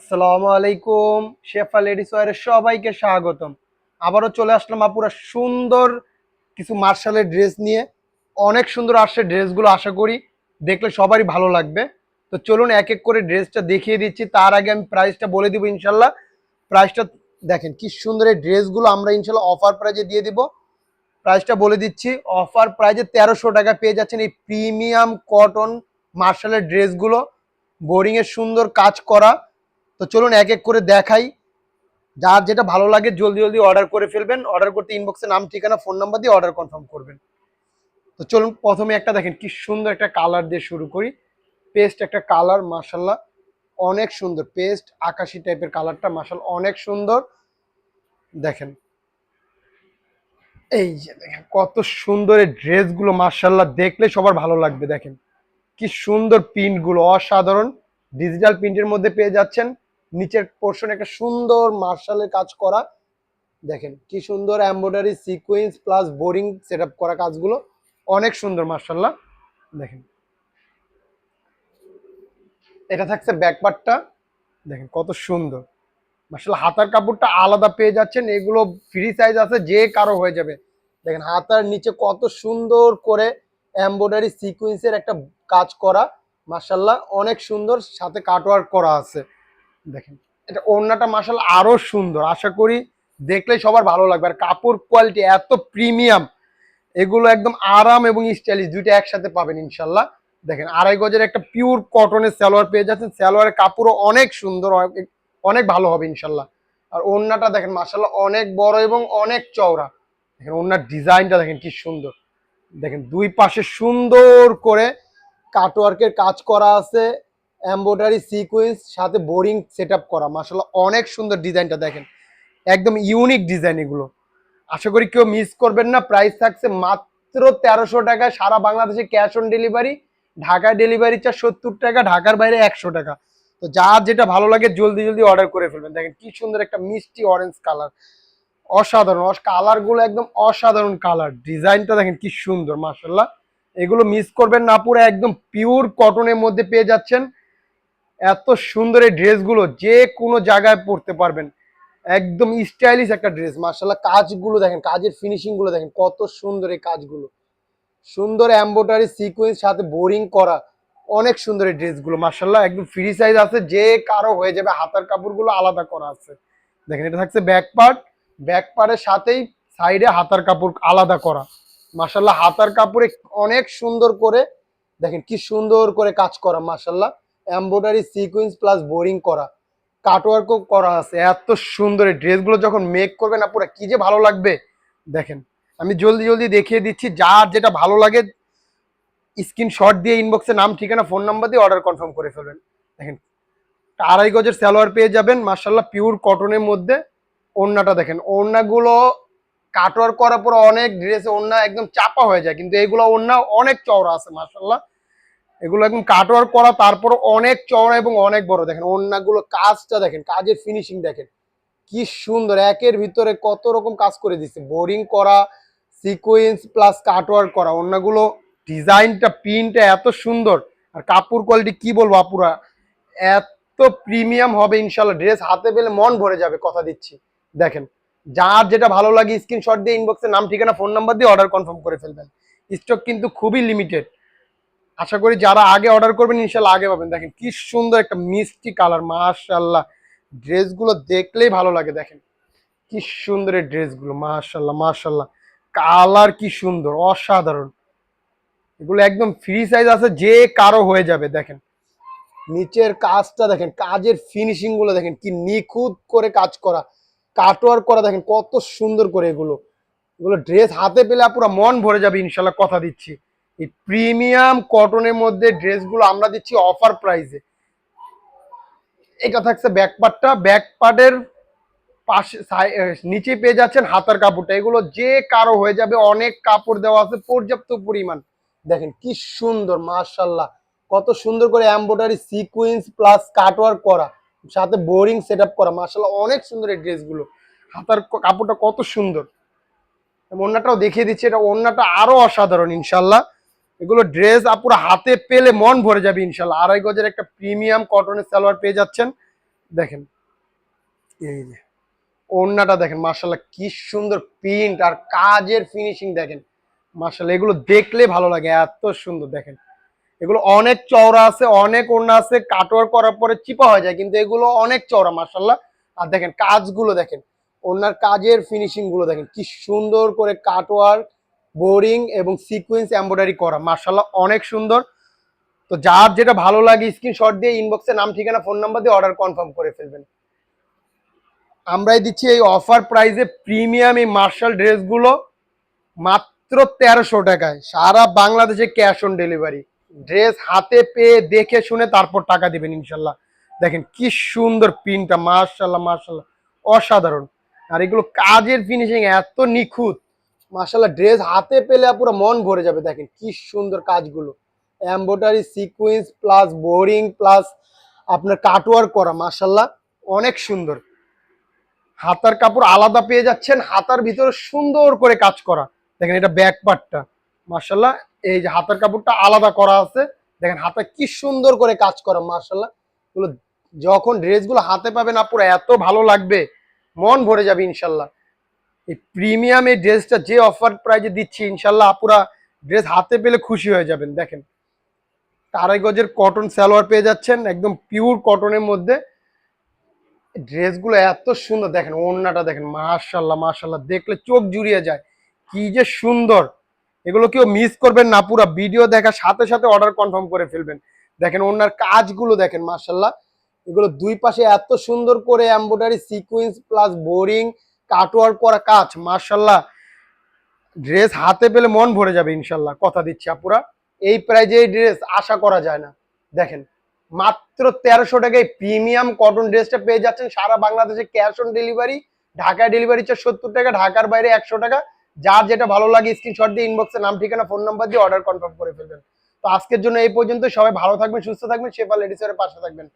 আসসালামু আলাইকুম, শেফা লেডিস ওয়ারের সবাইকে স্বাগতম। আবারও চলে আসলাম আপুরা সুন্দর কিছু মার্শালের ড্রেস নিয়ে। অনেক সুন্দর আসছে ড্রেসগুলো, আশা করি দেখলে সবারই ভালো লাগবে। তো চলুন এক এক করে ড্রেসটা দেখিয়ে দিচ্ছি। তার আগে আমি প্রাইসটা বলে দিব ইনশাল্লাহ। প্রাইসটা দেখেন কি সুন্দর এই ড্রেসগুলো আমরা ইনশাল্লাহ অফার প্রাইজে দিয়ে দিব। প্রাইসটা বলে দিচ্ছি অফার প্রাইজে তেরোশো টাকা পেয়ে যাচ্ছেন এই প্রিমিয়াম কটন মার্শালের ড্রেসগুলো। বোরিংয়ের সুন্দর কাজ করা। তো চলুন এক এক করে দেখাই। যার যেটা ভালো লাগে জলদি জলদি অর্ডার করে ফেলবেন। অর্ডার করতে ইনবক্সে নাম, ঠিকানা ফোন নাম্বার দিয়ে অর্ডার কনফার্ম করবেন। তো চলুন প্রথমে একটা দেখেন কি সুন্দর একটা কালার দিয়ে শুরু করি। পেস্ট একটা কালার মাসাল্লাহ অনেক সুন্দর। পেস্ট আকাশি টাইপের কালারটা মাসাল অনেক সুন্দর। দেখেন, এই যে দেখেন, কত সুন্দর এই ড্রেসগুলো মার্শাল্লাহ দেখলে সবার ভালো লাগবে। দেখেন, কি সুন্দর প্রিন্টগুলো অসাধারণ। ডিজিটাল প্রিন্টের মধ্যে পেয়ে যাচ্ছেন। নিচের পোর্শন একটা সুন্দর মার্শালের কাজ করা। দেখেন কি সুন্দর embroidery sequence plus boring set করা কাজগুলো। অনেক সুন্দর, মার্শাল্লাহ। দেখেন। এটা থাকছে ব্যাকপার্টটা দেখেন কত সুন্দর। মার্শাল্লাহ, হাতার কাপড়টা আলাদা পেয়ে যাচ্ছেন। এগুলো ফ্রি সাইজ আছে, যে কারও হয়ে যাবে। দেখেন হাতার নিচে কত সুন্দর করে এমব্রয়ডারি সিকোয়েন্সের একটা কাজ করা। মার্শাল্লাহ, অনেক সুন্দর। সাথে কাটওয়ার্ক করা আছে। দেখেন। এটা ওড়নাটা মার্শাল আরও সুন্দর। আশা করি দেখলে সবার ভালো লাগবে। আর কাপড় কোয়ালিটি এত প্রিমিয়াম এগুলো একদম আরাম এবং স্টাইলিশ দুইটা একসাথে পাবেন ইনশাল্লাহ দেখেন, আড়াই গজের একটা পিওর কটনের সালোয়ার পেয়ে যাচ্ছেন। সালোয়ারের কাপড়ও অনেক সুন্দর, অনেক ভালো হবে ইনশাল্লাহ আর ওড়নাটা দেখেন মার্শাল্লাহ অনেক বড় এবং অনেক চওড়া। দেখেন, ওড়নার ডিজাইনটা দেখেন কি সুন্দর। দেখেন, দুই পাশে সুন্দর করে কাটওয়ার্কের কাজ করা আছে। এমব্রয়ডারি সিকোয়েন্স সাথে বোরিং সেট করা। মাসাল্লাহ অনেক সুন্দর ডিজাইনটা দেখেন। একদম ইউনিক ডিজাইন এগুলো। আশা করি কেউ মিস করবেন না। প্রাইস থাকছে মাত্র তেরোশো টাকা সারা বাংলাদেশে ক্যাশ অন ডেলিভারি ঢাকায় ডেলিভারি চার্জ সত্তর টাকা, ঢাকার বাইরে একশো টাকা। তো যার যেটা ভালো লাগে, জলদি জলদি অর্ডার করে ফেলবেন। দেখেন কি সুন্দর একটা মিষ্টি অরেঞ্জ কালার অসাধারণ। কালারগুলো একদম অসাধারণ কালার ডিজাইনটা দেখেন কি সুন্দর মার্শাল্লাহ এগুলো মিস করবেন না, পুরো একদম পিওর কটনের মধ্যে পেয়ে যাচ্ছেন। এত সুন্দর এই ড্রেসগুলো যে কোনো জায়গায় পরতে পারবেন। একদম স্টাইলিশ একটা ড্রেস মার্শাল্লাহ কাজগুলো দেখেন, কাজের ফিনিশিংগুলো দেখেন, কত সুন্দর এই কাজগুলো। সুন্দর এম্বোটারি সিকোয়েন্স সাথে বোরিং করা, অনেক সুন্দর এই ড্রেসগুলো মার্শাল্লাহ একদম ফ্রি সাইজ আছে, যে কারও হয়ে যাবে, হাতার কাপড়গুলো আলাদা করা আছে। দেখেন, এটা থাকছে ব্যাক পার্ট ব্যাক পার্টের সাথেই সাইডে হাতার কাপড় আলাদা করা। মার্শাল্লাহ হাতার কাপড়ে অনেক সুন্দর করে, দেখেন কি সুন্দর করে কাজ করা মার্শাল্লাহ এমব্রয়ডারি সিকোয়েন্স প্লাস বোরিং করা কাটওয়ার্কও করা আছে। এত সুন্দর এই ড্রেসগুলো যখন মেক করবে না পুরো কি যে ভালো লাগবে? দেখেন, আমি জলদি জলদি দেখিয়ে দিচ্ছি, যার যেটা ভালো লাগে স্ক্রিনশট দিয়ে ইনবক্সে নাম, ঠিকানা ফোন নাম্বার দিয়ে অর্ডার কনফার্ম করে ফেলবেন। দেখেন, আড়াই গজের সালোয়ার পেয়ে যাবেন মার্শাল্লাহ পিওর কটনের মধ্যে। ওড়নাটা দেখেন, ওড়নাগুলো কাটওয়ার করার পর অনেক ড্রেসে ওড়না একদম চাপা হয়ে যায়, কিন্তু এগুলো ওড়না অনেক চওড়া আছে মার্শাল্লাহ এগুলো একদম কাটওয়ার করা তারপর অনেক চওড়া এবং অনেক বড়। দেখেন, ওড়নাগুলো কাজটা দেখেন, কাজের ফিনিশিং দেখেন। কি সুন্দর, একের ভিতরে কত রকম কাজ করে দিচ্ছে। বোরিং করা সিকোয়েন্স প্লাস কাটওয়ার্ক করা, ওড়নাগুলো ডিজাইনটা প্রিন্টটা এত সুন্দর। আর কাপড় কোয়ালিটি কি বলব আপুরা? এত প্রিমিয়াম হবে ইনশাল্লাহ। ড্রেস হাতে পেলে মন ভরে যাবে, কথা দিচ্ছি। দেখেন, যার যেটা ভালো লাগে স্ক্রিনশট দিয়ে ইনবক্সে নাম, ঠিকানা ফোন নাম্বার দিয়ে অর্ডার কনফার্ম করে ফেলবেন। স্টক কিন্তু খুবই লিমিটেড আশা করি যারা আগে অর্ডার করবেন, ইনশাল্লাহ আগে পাবেন। দেখেন কি সুন্দর একটা মিষ্টি কালার মাশাল্লাহ ড্রেসগুলো দেখলেই ভালো লাগে, দেখেন। কি সুন্দর এই ড্রেসগুলো মাশাল্লাহ মাশাল্লাহ কালার কি সুন্দর, অসাধারণ। এগুলো একদম ফ্রি সাইজ আছে, যে কারও হয়ে যাবে, দেখেন। নিচের কাজটা দেখেন, কাজের ফিনিশিংগুলো দেখেন, কি নিখুঁত করে কাজ করা কাটওয়ার করা, দেখেন কত সুন্দর করে এগুলো। এগুলো ড্রেস হাতে পেলে পুরো মন ভরে যাবে ইনশাল্লাহ কথা দিচ্ছি। এই প্রিমিয়াম কটনের মধ্যে ড্রেসগুলো আমরা দিচ্ছি অফার প্রাইসে। এটা থাকছে ব্যাক পার্টটা ব্যাক পার্টের পাশে নিচে পেয়ে যাচ্ছেন হাতার কাপড়টা। এগুলো যে কারও হয়ে যাবে, অনেক কাপড় দেওয়া আছে, পর্যাপ্ত পরিমাণ। দেখেন কি সুন্দর মার্শাল্লাহ কত সুন্দর করে এমব্রয়ডারি সিকোয়েন্স প্লাস কাটওয়ার্ক করা। সাথে বোরিং সেট করা। মার্শাল্লাহ অনেক সুন্দর এই ড্রেসগুলো। হাতার কাপড়টা কত সুন্দর। ওড়নাটাও দেখিয়ে দিচ্ছি, এটা ওড়নাটা আরও অসাধারণ ইনশাল্লাহ এগুলো ড্রেস আপুরা হাতে পেলে মন ভরে যাবে ইনশাল্লাহ। আড়াই গজের একটা প্রিমিয়াম কটনের সালোয়ার পেয়ে যাচ্ছেন। দেখেন, এই যে, ওড়নাটা দেখেন মার্শাল্লাহ কি সুন্দর প্রিন্ট আর কাজের ফিনিশিং দেখেন। মার্শাল্লাহ এগুলো দেখলে ভালো লাগে, এত সুন্দর দেখেন। এগুলো অনেক চওড়া আছে, অনেক ওড়না আছে কাটওয়ার করার পরে চিপা হয়ে যায়, কিন্তু এগুলো অনেক চওড়া মার্শাল্লাহ আর দেখেন, কাজগুলো দেখেন ওনার কাজের ফিনিশিংগুলো দেখেন, কি সুন্দর করে কাটওয়ার বোরিং এবং সিকোয়েন্স এমব্রয়ডারি করা। মার্শাল্লাহ অনেক সুন্দর। তো যার যেটা ভালো লাগে স্ক্রিনশট দিয়ে ইনবক্সে নাম, ঠিকানা ফোন নাম্বার দিয়ে অর্ডার কনফার্ম করে ফেলবেন। আমরাই দিচ্ছি এই অফার প্রাইসে প্রিমিয়াম এই মার্শাল ড্রেসগুলো মাত্র তেরোশো টাকায়। সারা বাংলাদেশে ক্যাশ অন ডেলিভারি ড্রেস হাতে পেয়ে, দেখে শুনে তারপর টাকা দিবেন ইনশাল্লাহ দেখেন কি সুন্দর প্রিন্টটা মার্শাল্লাহ মার্শাল্লাহ অসাধারণ। আর এগুলো কাজের ফিনিশিং এত নিখুঁত। মার্শাল্লাহ ড্রেস হাতে পেলে পুরো মন ভরে যাবে। দেখেন কি সুন্দর কাজগুলো। Embroidery sequence plus boring plus আপনার কাটওয়ার্ক করা মার্শাল্লাহ অনেক সুন্দর। হাতার কাপড় আলাদা পেয়ে যাচ্ছেন, হাতার ভিতরে সুন্দর করে কাজ করা। দেখেন এটা ব্যাক পার্টটা মার্শাল্লাহ এই যে হাতার কাপড়টা আলাদা করা আছে। দেখেন হাতে কি সুন্দর করে কাজ করা মার্শাল্লাহ যখন ড্রেসগুলো হাতে পাবেন, আপুরা, এত ভালো লাগবে। মন ভরে যাবে ইনশাল্লাহ এই প্রিমিয়াম এই ড্রেসটা যে অফার প্রাইজে দিচ্ছি, ইনশাল্লাহ আপুরা ড্রেস হাতে পেলে খুশি হয়ে যাবেন। দেখেন আড়াই গজের কটন সালোয়ার পেয়ে যাচ্ছেন, একদম পিওর কটনের মধ্যে। ড্রেসগুলো এত সুন্দর, দেখেন ওড়নাটা দেখেন, মাশাল্লাহ মাশাল্লাহ, দেখলে চোখ জুড়িয়ে যায়। কি যে সুন্দর। এগুলো কেউ মিস করবেন না, পুরো ভিডিও দেখার সাথে সাথে অর্ডার কনফার্ম করে ফেলবেন। দেখেন ওনার কাজগুলো দেখেন, মাশাল্লাহ। এগুলো দুই পাশে এত সুন্দর করে embroidery sequence plus boring cutwork করা কাজ মাশাল্লাহ ড্রেস হাতে পেলে মন ভরে যাবে ইনশাল্লাহ কথা দিচ্ছি আপুরা। এই প্রাইজে এই ড্রেস আশা করা যায় না। দেখেন, মাত্র তেরোশো টাকায় প্রিমিয়াম কটন ড্রেসটা পেয়ে যাচ্ছেন সারা বাংলাদেশে ক্যাশ অন ডেলিভারি ঢাকায় ডেলিভারি চার্জ সত্তর টাকা, ঢাকার বাইরে একশো টাকা। যার যেটা ভালো লাগে স্ক্রিনশট দিয়ে ইনবক্সে নাম, ঠিকানা ফোন নাম্বার দিয়ে অর্ডার কনফার্ম করে ফেলবেন। তো আজকের জন্য এই পর্যন্ত সবাই ভালো থাকবেন, সুস্থ থাকবেন শেফা লেডিসের পাশে থাকবেন।